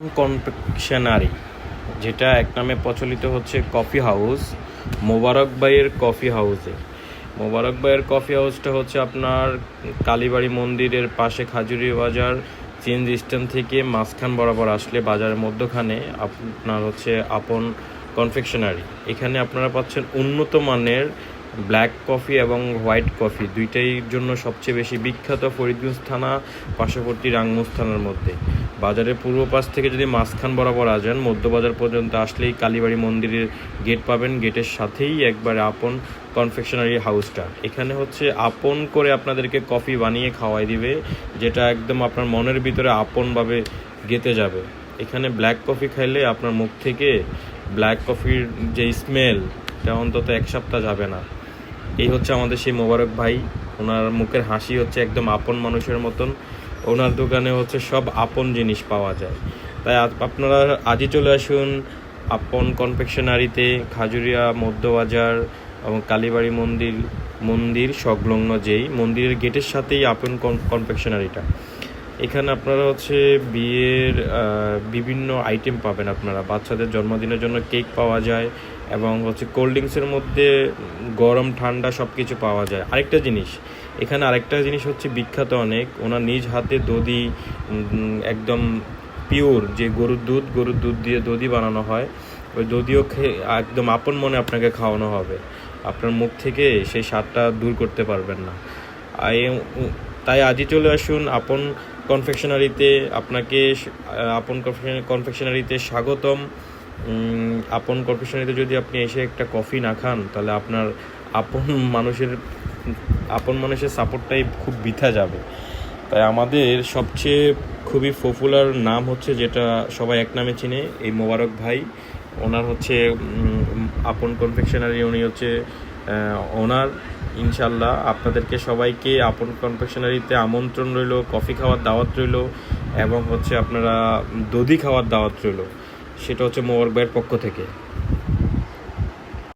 Confectionery, যেটা এক নামে প্রচলিত হচ্ছে কফি হাউস, মোবারক ভাইয়ের কফি হাউসে। মোবারক ভাইয়ের কফি হাউসটা হচ্ছে আপনার কালীবাড়ি মন্দিরের পাশে খাজুরি বাজার, চেঞ্জ স্ট্যান্ড থেকে মাঝখান বরাবর আসলে বাজারের মধ্যখানে আপনার হচ্ছে আপন কনফেকশনারি। এখানে আপনারা পাচ্ছেন উন্নত মানের ব্ল্যাক কফি এবং হোয়াইট কফি দুইটাই জন্য সবচেয়ে বেশি বিখ্যাত ফরিদগঞ্জ থানা পার্শ্ববর্তী রাঙ্গুস থানার মধ্যে। বাজারের পূর্ব পাশ থেকে যদি মাঝখান বরাবর আসেন, মধ্যবাজার পর্যন্ত আসলেই কালীবাড়ি মন্দিরের গেট পাবেন। গেটের সাথেই একবারে আপন কনফেকশনারি হাউসটা। এখানে হচ্ছে আপন করে আপনাদেরকে কফি বানিয়ে খাওয়াই দিবে, যেটা একদম আপনার মনের ভিতরে আপনভাবে গেতে যাবে। এখানে ব্ল্যাক কফি খাইলে আপনার মুখ থেকে ব্ল্যাক কফির যে স্মেল তা অন্তত এক সপ্তাহ যাবে না। এই হচ্ছে আমাদের সেই মোবারক ভাই। ওনার মুখের হাসি হচ্ছে একদম আপন মানুষের মতন। ওনার দোকানে হচ্ছে সব আপন জিনিস পাওয়া যায়। তাই আপনারা আজই চলে আসুন আপন কনফেকশনারিতে, খাজুরিয়া, মধ্যবাজার এবং কালীবাড়ি মন্দির মন্দির, সংলগ্ন যেই মন্দিরের গেটের সাথেই আপন কনফেকশনারিটা। এখানে আপনারা হচ্ছে বিয়ের বিভিন্ন আইটেম পাবেন আপনারা। বাচ্চাদের জন্মদিনের জন্য কেক পাওয়া যায় এবং হচ্ছে কোল্ড ড্রিঙ্কসের মধ্যে গরম, ঠান্ডা সব কিছু পাওয়া যায়। আরেকটা জিনিস, এখানে আরেকটা জিনিস হচ্ছে বিখ্যাত অনেক। ওনার নিজ হাতে দধি একদম পিওর যে গরুর দুধ গরুর দুধ দিয়ে দধি বানানো হয়, ওই দধিও খেয়ে একদম আপন মনে আপনাকে খাওয়ানো হবে। আপনার মুখ থেকে সেই স্বাদটা দূর করতে পারবেন না। তাই আজই চলে আসুন, আপন কনফেকশনারিতে আপনাকে আপন কনফেকশনারিতে স্বাগতম। আপন কনফেকশনারিতে যদি আপনি এসে একটা কফি না খান, তাহলে আপনার আপন মানুষের আপন মানুষের সাপোর্টটাই খুব বৃথা যাবে। তাই আমাদের সবচেয়ে খুবই পপুলার নাম হচ্ছে যেটা সবাই এক নামে চিনে, এই মোবারক ভাই। ওনার হচ্ছে আপন কনফেকশনারি উনি হচ্ছে ওনার ইনশাল্লাহ আপনাদেরকে সবাইকে আপন কনফেকশনারিতে আমন্ত্রণ রইল, কফি খাওয়ার দাওয়াত রইল এবং হচ্ছে আপনারা দধি খাওয়ার দাওয়াত রইল। সেটা হচ্ছে ভাইয়ের পক্ষ থেকে।